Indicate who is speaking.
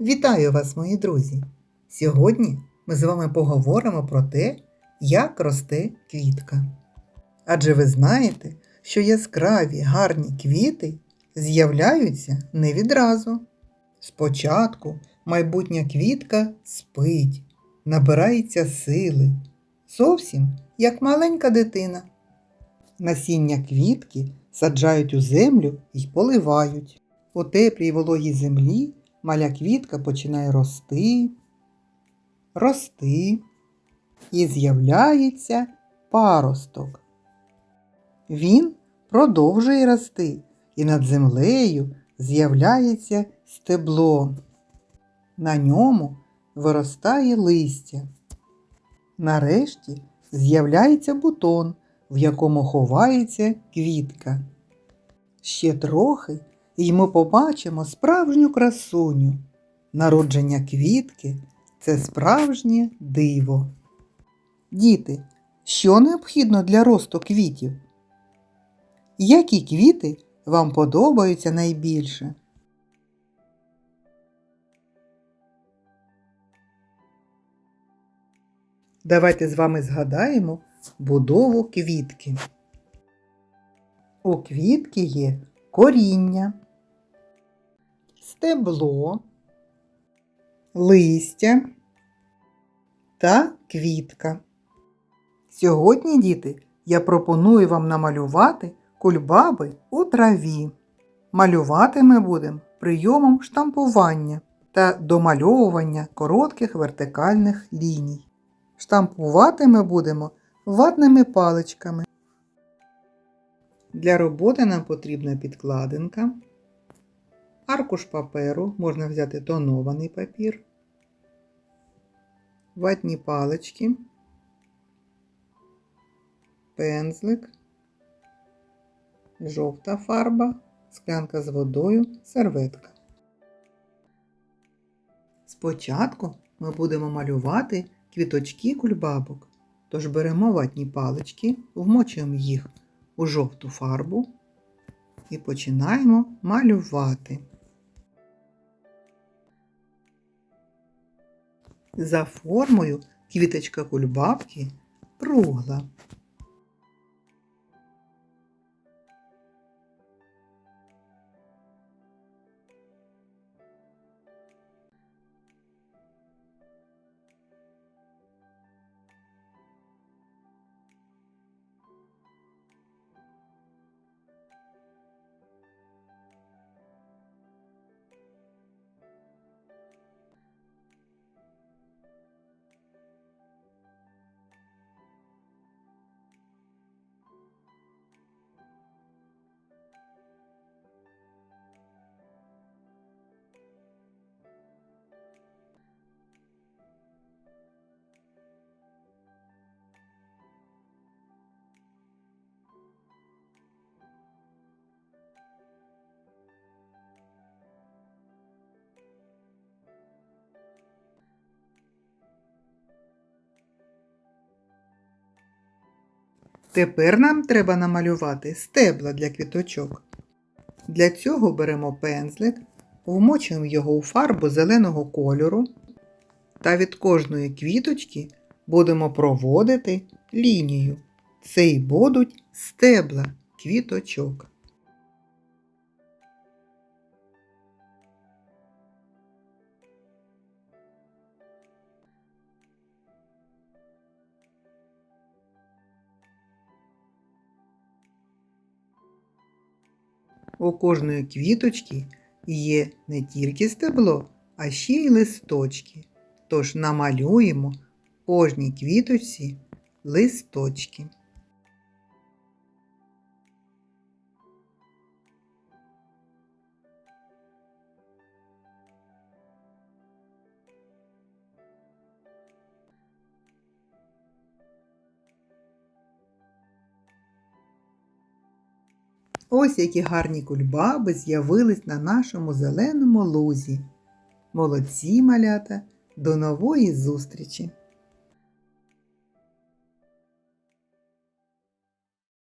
Speaker 1: Вітаю вас, мої друзі! Сьогодні ми з вами поговоримо про те, як росте квітка. Адже ви знаєте, що яскраві гарні квіти з'являються не відразу. Спочатку майбутня квітка спить, набирається сили, зовсім як маленька дитина. Насіння квітки саджають у землю і поливають. У теплій вологій землі маля квітка починає рости, рости і з'являється паросток. Він продовжує рости, і над землею з'являється стебло. На ньому виростає листя. Нарешті з'являється бутон, в якому ховається квітка. Ще трохи, і ми побачимо справжню красуню. Народження квітки це справжнє диво. Діти, що необхідно для росту квітів? Які квіти вам подобаються найбільше? Давайте з вами згадаємо будову квітки. У квітки є коріння, стебло, листя та квітка. Сьогодні, діти, я пропоную вам намалювати кульбаби у траві. Малювати ми будемо прийомом штампування та домальовування коротких вертикальних ліній. Штампувати ми будемо ватними паличками. Для роботи нам потрібна підкладинка, аркуш паперу, можна взяти тонований папір, ватні палички, пензлик, жовта фарба, склянка з водою, серветка. Спочатку ми будемо малювати квіточки кульбабок, тож беремо ватні палички, вмочуємо їх у жовту фарбу і починаємо малювати. За формою квіточка кульбабки кругла. Тепер нам треба намалювати стебла для квіточок. Для цього беремо пензлик, вмочуємо його у фарбу зеленого кольору та від кожної квіточки будемо проводити лінію. Це й будуть стебла квіточок. У кожної квіточки є не тільки стебло, а ще й листочки. Тож намалюємо кожній квіточці листочки. Ось які гарні кульбаби з'явились на нашому зеленому лузі. Молодці малята! До нової зустрічі!